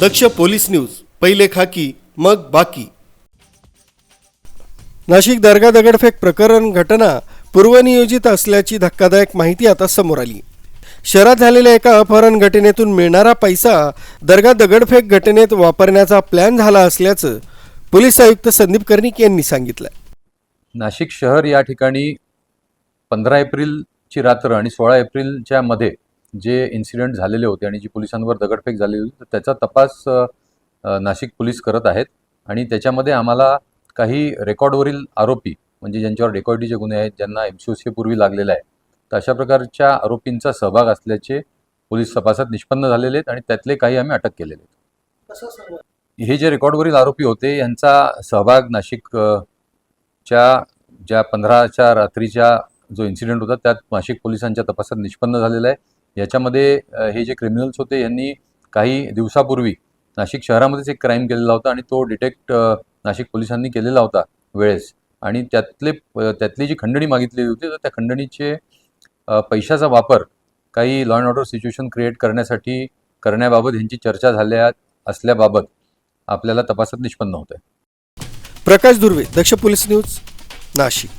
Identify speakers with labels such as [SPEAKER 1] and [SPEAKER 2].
[SPEAKER 1] दक्ष police news पहिले खाकी मग बाकी. नाशिक दर्गा दगडफेक प्रकरण घटना पूर्वनियोजित असल्याची धक्कादायक माहिती आता समोर आली. शहरात झालेल्या एका अपहरण घटनेतून मिळणारा पैसा दर्गा दगडफेक घटनेत वापरण्याचा प्लॅन झाला असल्याचं पोलीस आयुक्त संदीप कर्णिक यांनी सांगितलं.
[SPEAKER 2] नाशिक शहर या ठिकाणी पंधरा एप्रिलची रात्र आणि सोळा एप्रिलच्या मध्ये जे इन्सिडेंट झालेले होते आणि जी पोलिसांवर दगडफेक झालेली होती तर त्याचा तपास नाशिक पोलीस करत आहेत. आणि त्याच्यामध्ये आम्हाला काही रेकॉर्डवरील आरोपी म्हणजे ज्यांच्यावर डेकॉइटीचे गुन्हे आहेत ज्यांना एम सी ओ सी पूर्वी लागलेला आहे तर अशा प्रकारच्या आरोपींचा सहभाग असल्याचे पोलीस तपासात निष्पन्न झालेले आहेत आणि त्यातले काही आम्ही अटक केलेले आहेत. हे जे रेकॉर्डवरील आरोपी होते यांचा सहभाग नाशिक अ, च्या ज्या पंधराच्या रात्रीच्या जो इन्सिडेंट होता त्यात नाशिक पोलिसांच्या तपासात निष्पन्न झालेला आहे. याच्यामध्ये हे जे क्रिमिनल्स होते यांनी काही दिवसापूर्वी नाशिक शहरामध्येच एक क्राईम केलेला होता आणि तो डिटेक्ट नाशिक पोलिसांनी केलेला होता वेळेस. आणि त्यातले त्यातली जी खंडणी मागितलेली होती तर त्या खंडणीचे पैशाचा वापर काही law and order situation create करण्यासाठी करण्याबाबत ह्यांची चर्चा झाल्या असल्याबाबत आपल्याला तपासात निष्पन्न होत आहे
[SPEAKER 1] प्रकाश दुर्वे दक्ष पोलीस न्यूज नाशिक.